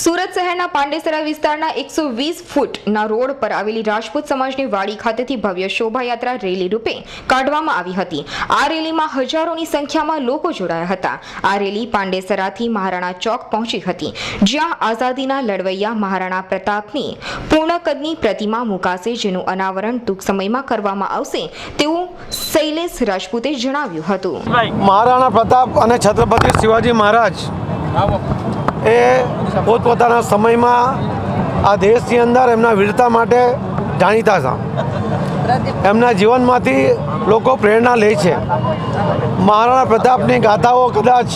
સુરત શહેરના પાંડેસરા વિસ્તારના એકસો વીસ ફૂટના રોડ પર આવેલી રાજપૂત સમાજની વાડી ખાતેથી ભવ્ય શોભાયાત્રા રેલી રૂપે કાઢવામાં આવી હતી. આ રેલીમાં હજારોની સંખ્યામાં લોકો જોડાયા હતા. આ રેલી પાંડેસરાથી મહારાણા ચોક પહોંચી હતી. જ્યાં આઝાદીના લડવૈયા મહારાણા પ્રતાપની પૂર્ણકદની પ્રતિમા મુકાશે જેનું અનાવરણ ટૂંક સમયમાં કરવામાં આવશે તેવું શૈલેષ રાજપૂતે જણાવ્યું હતું. મહારાણા પ્રતાપ અને છત્રપતિ શિવાજી મહારાજ એ પોતપોતાના સમયમાં આ દેશની અંદર એમના વીરતા માટે જાણીતા હતા. એમના જીવનમાંથી લોકો પ્રેરણા લે છે. મહારાણા પ્રતાપની ગાથાઓ કદાચ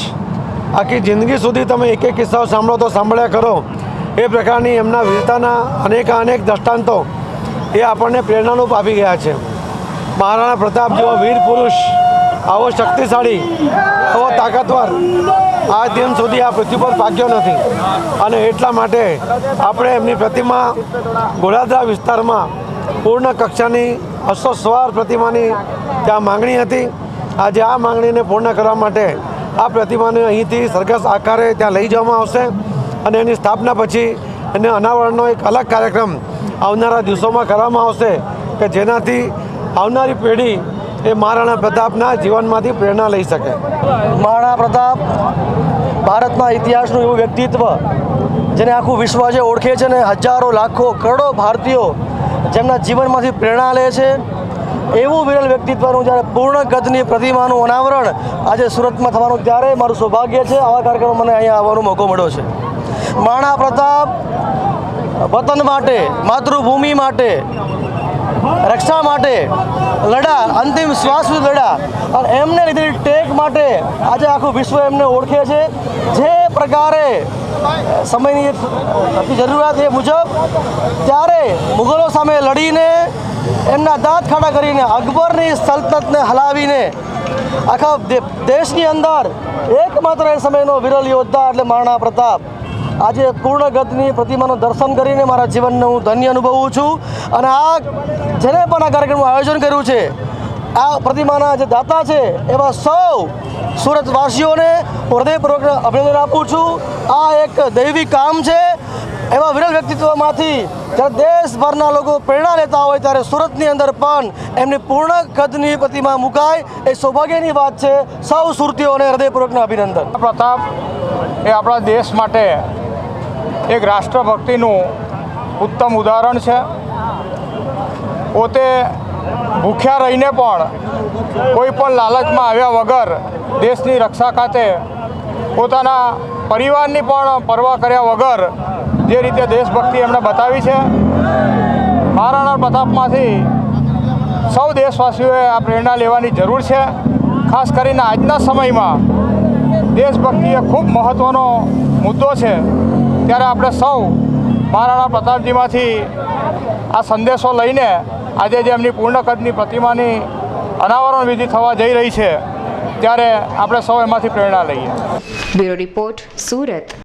આખી જિંદગી સુધી તમે એક એક કિસ્સાઓ સાંભળો તો સાંભળ્યા કરો. એ પ્રકારની એમના વીરતાના અનેક અનેક દ્રષ્ટાંતો એ આપણને પ્રેરણારૂપ આપી ગયા છે. મહારાણા પ્રતાપ જેવો વીર પુરુષ, આવો શક્તિશાળી, આવો તાકાતવર આ દિન સુધી આ પૃથ્વી પર પાક્યો નથી. અને એટલા માટે આપણે એમની પ્રતિમા ગોળાદરા વિસ્તારમાં પૂર્ણ કક્ષાની અસો સવાર પ્રતિમાની ત્યાં માંગણી હતી. આજે આ માંગણીને પૂર્ણ કરવા માટે આ પ્રતિમાને અહીંથી સરઘસ આકારે ત્યાં લઈ જવામાં આવશે અને એની સ્થાપના પછી એને અનાવરણનો એક અલગ કાર્યક્રમ આવનારા દિવસોમાં કરવામાં આવશે કે જેનાથી આવનારી પેઢી એ મહારાણા પ્રતાપના જીવનમાંથી પ્રેરણા લઈ શકે. મહારાણા પ્રતાપ ભારતના ઇતિહાસનું એવું વ્યક્તિત્વ જેને આખું વિશ્વ જે ઓળખે છે ને હજારો, લાખો, કરોડો ભારતીયો જેમના જીવનમાંથી પ્રેરણા લે છે, એવું વિરલ વ્યક્તિત્વનું જ્યારે પૂર્ણ કદની પ્રતિમાનું અનાવરણ આજે સુરતમાં થવાનું ત્યારે મારું સૌભાગ્ય છે, આવા કાર્યક્રમ મને અહીંયા આવવાનો મોકો મળ્યો છે. મહારાણા પ્રતાપ વતન માટે, માતૃભૂમિ માટે રક્ષા માટે લડા, અંતિમ શ્વાસ સુધી લડા. અને એમને લીધેલી ટેક માટે આજે આખું વિશ્વ એમને ઓળખે છે. જે પ્રકારે સમયની જરૂરિયાત એ મુજબ ત્યારે મુગલો સામે લડીને એમના દાંત ખાડા કરીને અકબરની સલ્તનતને હલાવીને આખા દેશની અંદર એકમાત્ર એ સમયનો વિરલ યોદ્ધા એટલે મહારાણા પ્રતાપ આજે પૂર્ણ ગતની પ્રતિમાનું દર્શન કરીને મારા જીવનને હું ધન્ય અનુભવું છું. અને આ જેને પણ આ કાર્યક્રમનું આયોજન કર્યું છે, આ પ્રતિમાના જે દાતા છે, એવા સૌ સુરતવાસીઓને હું હૃદયપૂર્વક અભિનંદન આપું છું. આ એક દૈવી કામ છે. એવા વિરલ વ્યક્તિત્વમાંથી જ્યારે દેશભરના લોકો પ્રેરણા લેતા હોય ત્યારે સુરતની અંદર પણ એમની પૂર્ણ કદની પ્રતિમા મુકાય એ સૌભાગ્યની વાત છે. સૌ સુરતીઓને હૃદયપૂર્વકના અભિનંદન. પ્રતાપ, એ આપણા દેશ માટે એક રાષ્ટ્રભક્તિનું ઉત્તમ ઉદાહરણ છે. પોતે ભૂખ્યા રહીને પણ કોઈ પણ લાલચમાં આવ્યા વગર દેશની રક્ષા ખાતે પોતાના પરિવારની પણ પરવા કર્યા વગર જે રીતે દેશભક્તિ એમણે બતાવી છે. મહારાણા પ્રતાપમાંથી સૌ દેશવાસીઓએ આ પ્રેરણા લેવાની જરૂર છે. ખાસ કરીને આજના સમયમાં દેશભક્તિ એ ખૂબ મહત્ત્વનો મુદ્દો છે. ત્યારે આપણે સૌ મહારાણા પ્રતાપજીમાંથી આ સંદેશો લઈને આજે જે એમની પૂર્ણ કદની પ્રતિમાની અનાવરણ વિધિ થવા જઈ રહી છે, ત્યારે આપણે સૌ એમાંથી પ્રેરણા લઈએ. Bureau report, Surat.